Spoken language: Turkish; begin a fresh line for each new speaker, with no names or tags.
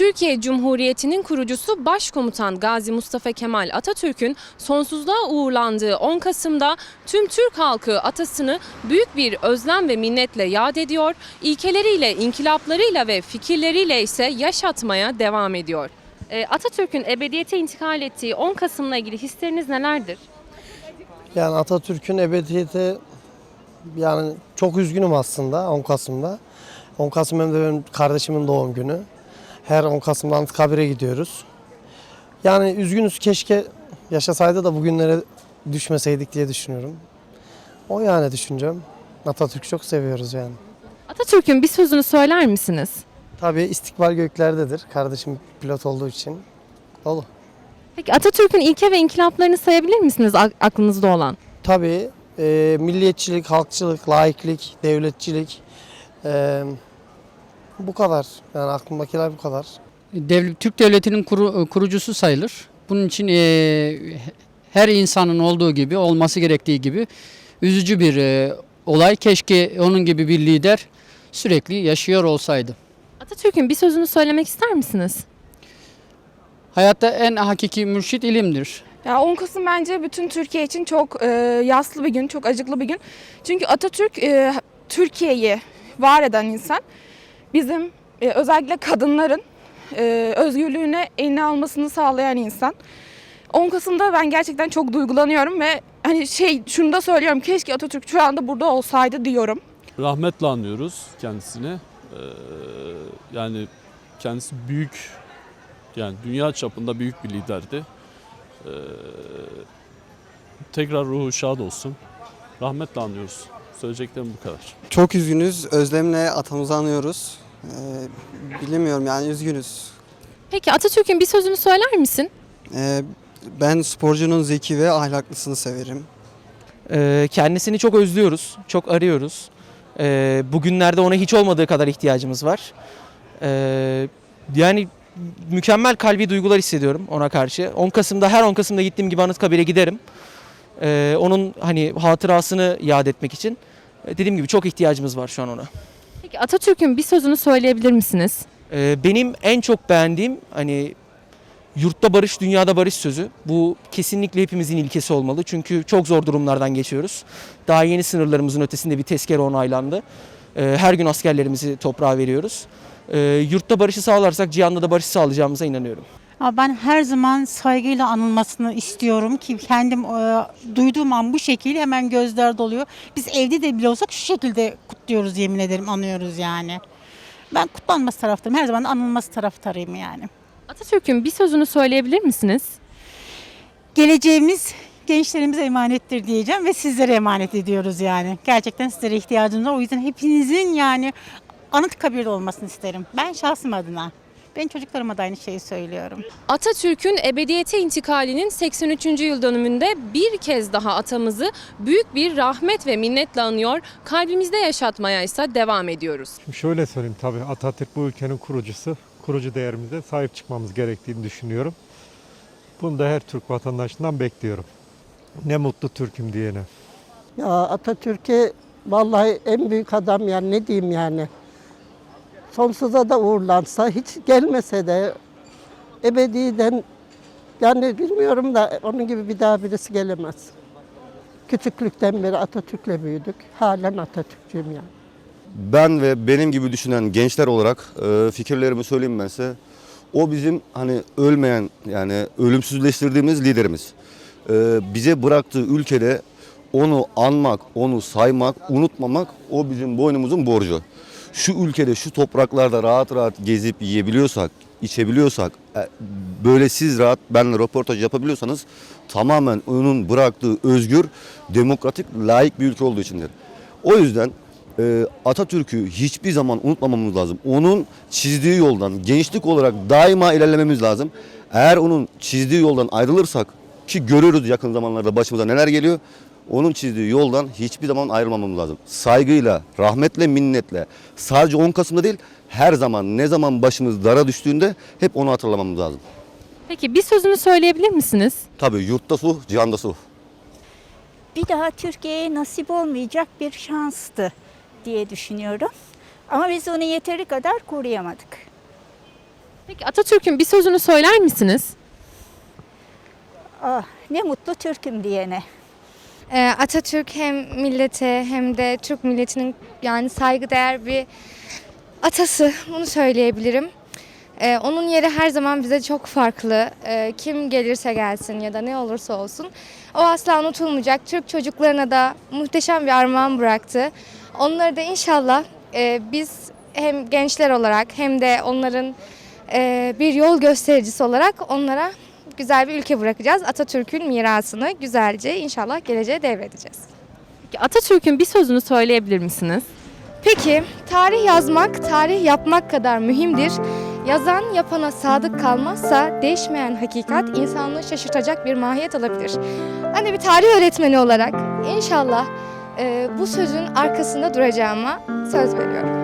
Türkiye Cumhuriyeti'nin kurucusu Başkomutan Gazi Mustafa Kemal Atatürk'ün sonsuzluğa uğurlandığı 10 Kasım'da tüm Türk halkı atasını büyük bir özlem ve minnetle yad ediyor, ilkeleriyle, inkılaplarıyla ve fikirleriyle ise yaşatmaya devam ediyor. Ee, Atatürk'ün ebediyete intikal ettiği 10 Kasım'la ilgili hisleriniz nelerdir?
Yani Atatürk'ün ebediyete yani çok üzgünüm aslında 10 Kasım'da. 10 Kasım hem de benim kardeşimin doğum günü. Her 10 Kasım'da Anıtkabir'e gidiyoruz. Yani üzgünüz keşke yaşasaydı da bugünlere düşmeseydik diye düşünüyorum. O yani düşüncem. Atatürk'ü çok seviyoruz yani.
Atatürk'ün bir sözünü söyler misiniz?
Tabii istikbal göklerdedir. Kardeşim pilot olduğu için. Dolu.
Peki Atatürk'ün ilke ve inkılaplarını sayabilir misiniz ak- aklınızda olan?
Tabii e, milliyetçilik, halkçılık, laiklik, devletçilik e, bu kadar. Yani aklımdakiler bu kadar.
Devlet, Türk Devleti'nin kuru- kurucusu sayılır. Bunun için eee, her insanın olduğu gibi, olması gerektiği gibi üzücü bir eee, olay. Keşke onun gibi bir lider sürekli yaşıyor olsaydı.
Atatürk'ün bir sözünü söylemek ister misiniz?
Hayatta en hakiki mürşit ilimdir.
Ya 10 Kasım bence bütün Türkiye için çok e, yaslı bir gün, çok acıklı bir gün. Çünkü Atatürk e, Türkiye'yi var eden insan. Bizim e, özellikle kadınların e, özgürlüğüne eline almasını sağlayan insan. 10 Kasım'da ben gerçekten çok duygulanıyorum ve hani şey şunu da söylüyorum keşke Atatürk şu anda burada olsaydı diyorum.
rahmetle anıyoruz kendisini. Ee, yani kendisi büyük, yani dünya çapında büyük bir liderdi. Ee, tekrar ruhu şad olsun. Rahmetle anıyoruz. Söyleyeceklerim bu kadar.
Çok üzgünüz. Özlemle atamızı anıyoruz. Ee, bilemiyorum yani üzgünüz.
Peki Atatürk'ün bir sözünü söyler misin?
Ee, ben sporcunun zeki ve ahlaklısını severim.
Ee, Kendisini çok özlüyoruz, çok arıyoruz. Ee, Bugünlerde ona hiç olmadığı kadar ihtiyacımız var. Ee, Yani mükemmel kalbi duygular hissediyorum ona karşı. 10 Kasım'da her 10 Kasım'da gittiğim gibi Anıtkabir'e giderim. Ee, Onun hani hatırasını yad etmek için. Ee, Dediğim gibi çok ihtiyacımız var şu an ona.
Peki Atatürk'ün bir sözünü söyleyebilir misiniz?
Ee, Benim en çok beğendiğim hani yurtta barış, dünyada barış sözü. Bu kesinlikle hepimizin ilkesi olmalı. Çünkü çok zor durumlardan geçiyoruz. Daha yeni sınırlarımızın ötesinde bir tezkere onaylandı. Ee, Her gün askerlerimizi toprağa veriyoruz. Ee, Yurtta barışı sağlarsak cihanda da barış sağlayacağımıza inanıyorum.
Ama Ben her zaman saygıyla anılmasını istiyorum ki kendim e, duyduğum an bu şekilde hemen gözler doluyor. Biz evde de bile olsak şu şekilde kutluyoruz yemin ederim anıyoruz yani. Ben kutlanması taraftarıyım. Her zaman anılması taraftarıyım yani.
Atatürk'ün bir sözünü söyleyebilir misiniz?
Geleceğimiz gençlerimize emanettir diyeceğim ve sizlere emanet ediyoruz yani. Gerçekten sizlere ihtiyacımız var. O yüzden hepinizin yani Anıtkabir'de olmasını isterim. Ben şahsım adına. Ben çocuklarıma da aynı şeyi söylüyorum.
Atatürk'ün ebediyete intikalinin 83. yıl dönümünde bir kez daha atamızı büyük bir rahmet ve minnetle anıyor, kalbimizde yaşatmaya ise devam ediyoruz.
Şimdi şöyle söyleyeyim tabii Atatürk bu ülkenin kurucusu. Kurucu değerimize sahip çıkmamız gerektiğini düşünüyorum. Bunu da her Türk vatandaşından bekliyorum. Ne mutlu Türk'üm diyene.
Ya Atatürk'e vallahi en büyük adam yani ne diyeyim yani. Sonsuza da uğurlansa hiç gelmese de ebediden yani bilmiyorum da onun gibi bir daha birisi gelemez. Küçüklükten beri Atatürk'le büyüdük. Halen Atatürkçüyüm yani.
ben ve benim gibi düşünen gençler olarak e, fikirlerimi söyleyeyim ben size. O bizim hani ölmeyen yani ölümsüzleştirdiğimiz liderimiz. E, bize bıraktığı ülkede onu anmak, onu saymak, unutmamak o bizim boynumuzun borcu. Şu ülkede, şu topraklarda rahat rahat gezip yiyebiliyorsak, içebiliyorsak, e, böyle siz rahat benimle röportaj yapabiliyorsanız tamamen onun bıraktığı özgür, demokratik, layık bir ülke olduğu içindir. O yüzden e, Atatürk'ü hiçbir zaman unutmamamız lazım. Onun çizdiği yoldan gençlik olarak daima ilerlememiz lazım. Eğer onun çizdiği yoldan ayrılırsak ki görüyoruz yakın zamanlarda başımıza neler geliyor. Onun çizdiği yoldan hiçbir zaman ayrılmamamız lazım. Saygıyla, rahmetle, minnetle. Sadece 10 Kasım'da değil, her zaman ne zaman başımız dara düştüğünde hep onu hatırlamamız lazım.
Peki bir sözünü söyleyebilir misiniz?
Tabii yurtta su, cihanda su.
bir daha Türkiye'ye nasip olmayacak bir şanstı diye düşünüyorum. Ama biz onu yeteri kadar koruyamadık.
Peki Atatürk'ün bir sözünü söyler misiniz?
Ah, ne mutlu Türk'üm diyene.
Ee, Atatürk hem millete hem de Türk milletinin yani saygıdeğer bir atası. Bunu söyleyebilirim. Ee, onun yeri her zaman bize çok farklı. Ee, kim gelirse gelsin ya da ne olursa olsun. O asla unutulmayacak. Türk çocuklarına da muhteşem bir armağan bıraktı. Onları da inşallah e, biz hem gençler olarak hem de onların e, bir yol göstericisi olarak onlara güzel bir ülke bırakacağız. Atatürk'ün mirasını güzelce inşallah geleceğe devredeceğiz.
Peki Atatürk'ün bir sözünü söyleyebilir misiniz?
Peki, tarih yazmak, tarih yapmak kadar mühimdir. Yazan yapana sadık kalmazsa değişmeyen hakikat insanlığı şaşırtacak bir mahiyet alabilir. Ben de bir tarih öğretmeni olarak inşallah e, bu sözün arkasında duracağıma söz veriyorum.